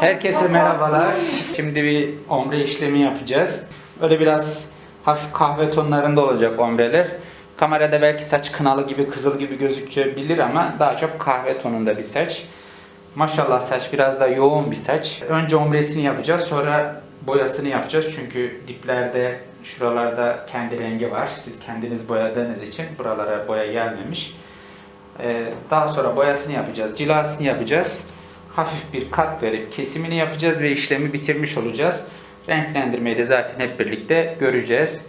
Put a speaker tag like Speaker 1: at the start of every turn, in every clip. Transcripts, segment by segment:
Speaker 1: Herkese merhabalar. Şimdi bir ombre işlemi yapacağız. Böyle biraz hafif kahve tonlarında olacak ombreler. Kamerada belki saç kınalı gibi, kızıl gibi gözükebilir ama daha çok kahve tonunda bir saç. Maşallah saç biraz da yoğun bir saç. Önce ombresini yapacağız, sonra boyasını yapacağız. Çünkü diplerde, şuralarda kendi rengi var. Siz kendiniz boyadığınız için buralara boya gelmemiş. Ee, daha sonra boyasını yapacağız, cilasını yapacağız. Hafif bir kat verip kesimini yapacağız ve işlemi bitirmiş olacağız. Renklendirmeyi de zaten hep birlikte göreceğiz.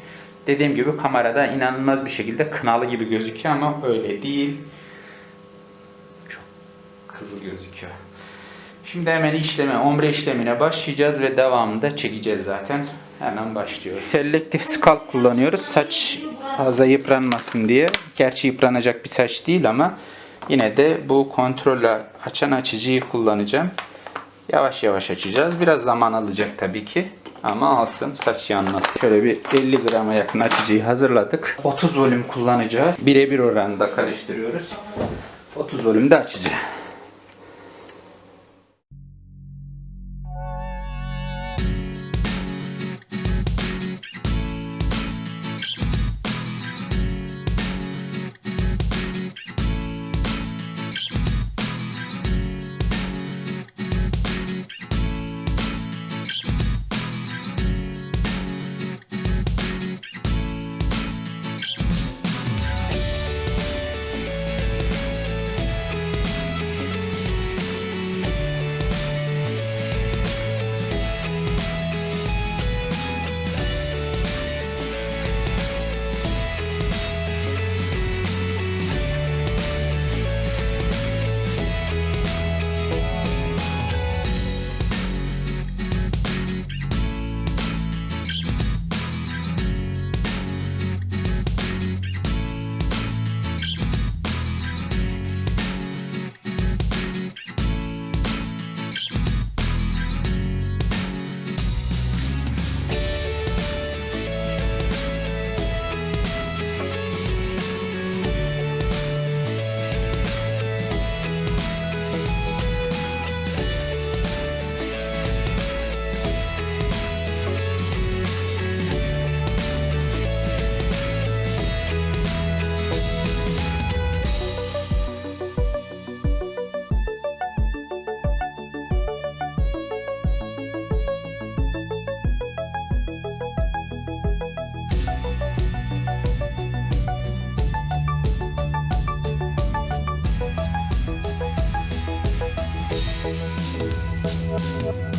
Speaker 1: Dediğim gibi kamerada inanılmaz bir şekilde kınalı gibi gözüküyor ama öyle değil. Çok kızıl gözüküyor. Şimdi hemen işleme, ombre işlemine başlayacağız ve devamını da çekeceğiz zaten. Hemen başlıyoruz. Selektif scalp kullanıyoruz. Saç fazla yıpranmasın diye. Gerçi yıpranacak bir saç değil ama yine de bu kontrolle açan açıcıyı kullanacağım. Yavaş yavaş açacağız. Biraz zaman alacak tabii ki. Ama alsın saç yanması. Şöyle bir 50 grama yakın açıcıyı hazırladık. 30 volüm kullanacağız. Birebir oranında karıştırıyoruz. 30 volümde açıcı. Thank you.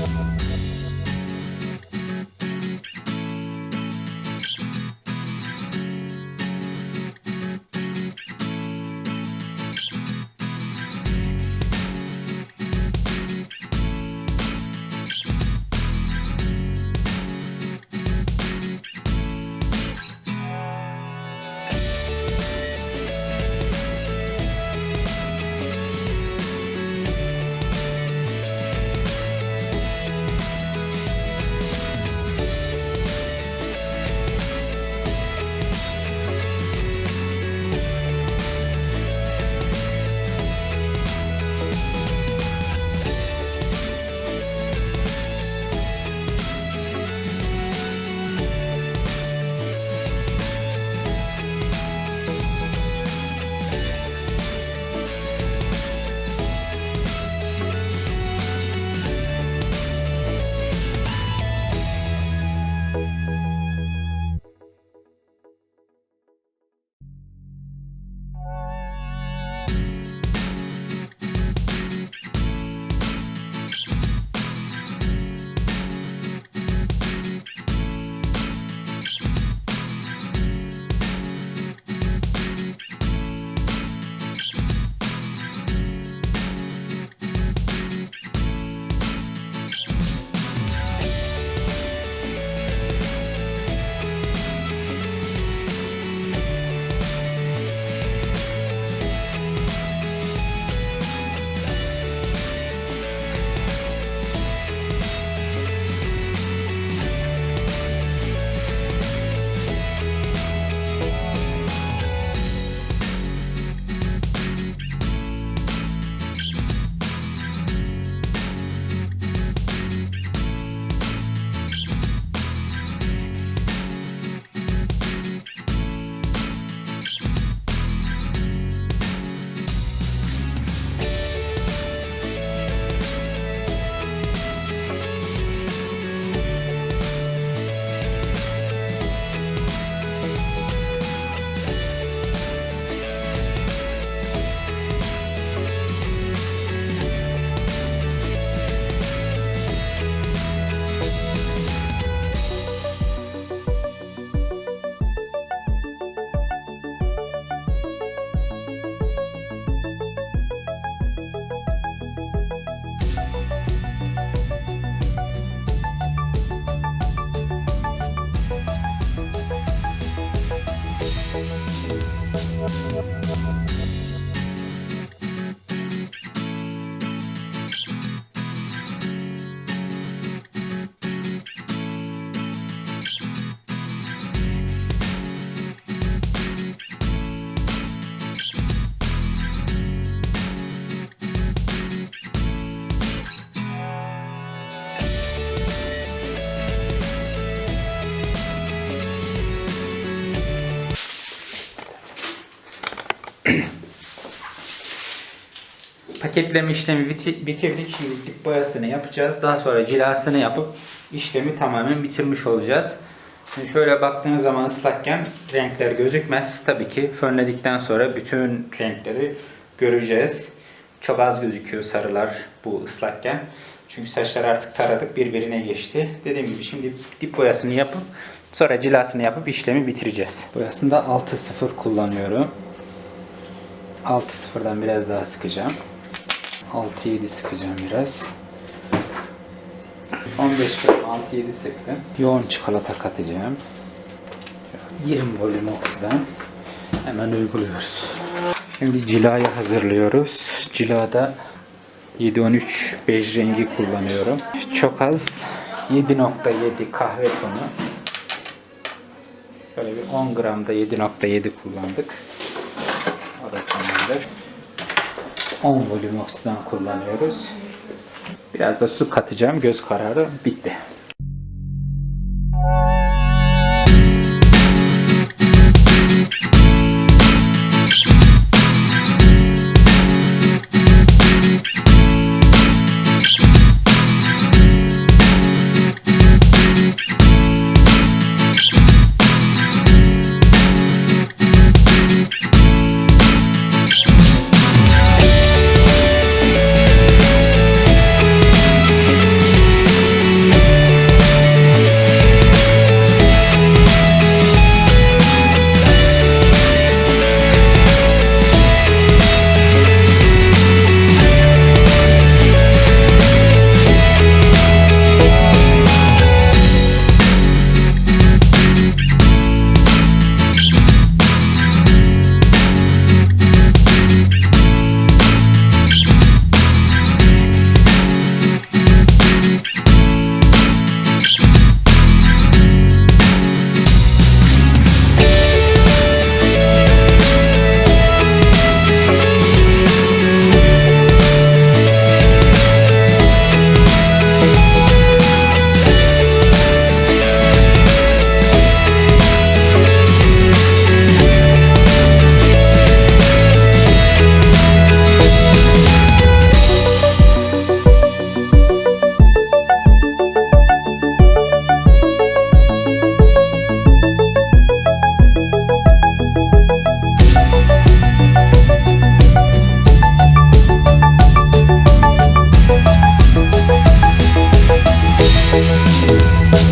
Speaker 1: Paketleme işlemi biti- bitirdik. Şimdi dip boyasını yapacağız. Daha sonra cilasını yapıp işlemi tamamen bitirmiş olacağız. Şimdi şöyle baktığınız zaman ıslakken renkler gözükmez. Tabii ki fönledikten sonra bütün renkleri göreceğiz. Çok az gözüküyor sarılar bu ıslakken. Çünkü saçlar artık taradık birbirine geçti. Dediğim gibi şimdi dip boyasını yapıp sonra cilasını yapıp işlemi bitireceğiz. Boyasında 6.0 kullanıyorum. 6.0'dan biraz daha sıkacağım. 6-7 sıkacağım biraz. 15 gram 6-7 sıktım. Yoğun çikolata katacağım. 20 volüm oksiden hemen uyguluyoruz. Şimdi cilayı hazırlıyoruz. Cilada 7-13 bej rengi kullanıyorum. Çok az 7.7 kahve tonu. Böyle bir 10 gramda 7.7 kullandık. O da tamamdır. 10 volüm oksiden kullanıyoruz. Biraz da su katacağım. Göz kararı bitti.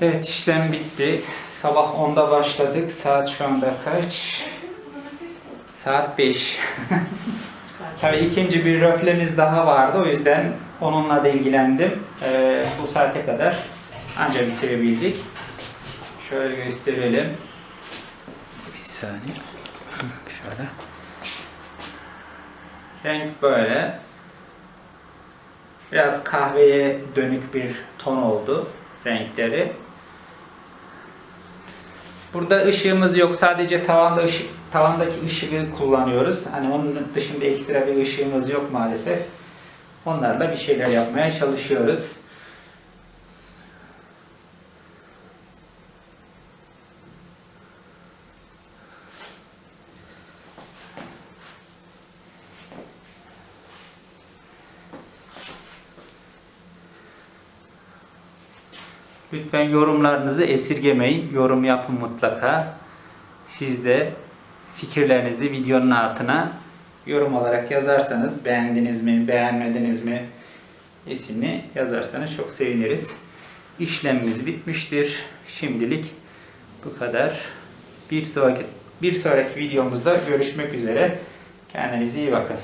Speaker 1: Evet işlem bitti. Sabah 10'da başladık. Saat şu anda kaç? Saat 5. Tabii ikinci bir röflemiz daha vardı. O yüzden onunla da ilgilendim. Ee, bu saate kadar anca bitirebildik. Şöyle gösterelim. Bir saniye. Şöyle. Renk böyle. Biraz kahveye dönük bir ton oldu renkleri. Burada ışığımız yok. Sadece tavanda ışık, tavandaki ışığı kullanıyoruz. Hani onun dışında ekstra bir ışığımız yok maalesef. Onlarla bir şeyler yapmaya çalışıyoruz. Lütfen yorumlarınızı esirgemeyin. Yorum yapın mutlaka. Siz de fikirlerinizi videonun altına yorum olarak yazarsanız beğendiniz mi, beğenmediniz mi isimli yazarsanız çok seviniriz. İşlemimiz bitmiştir. Şimdilik bu kadar. Bir sonraki bir sonraki videomuzda görüşmek üzere. Kendinize iyi bakın.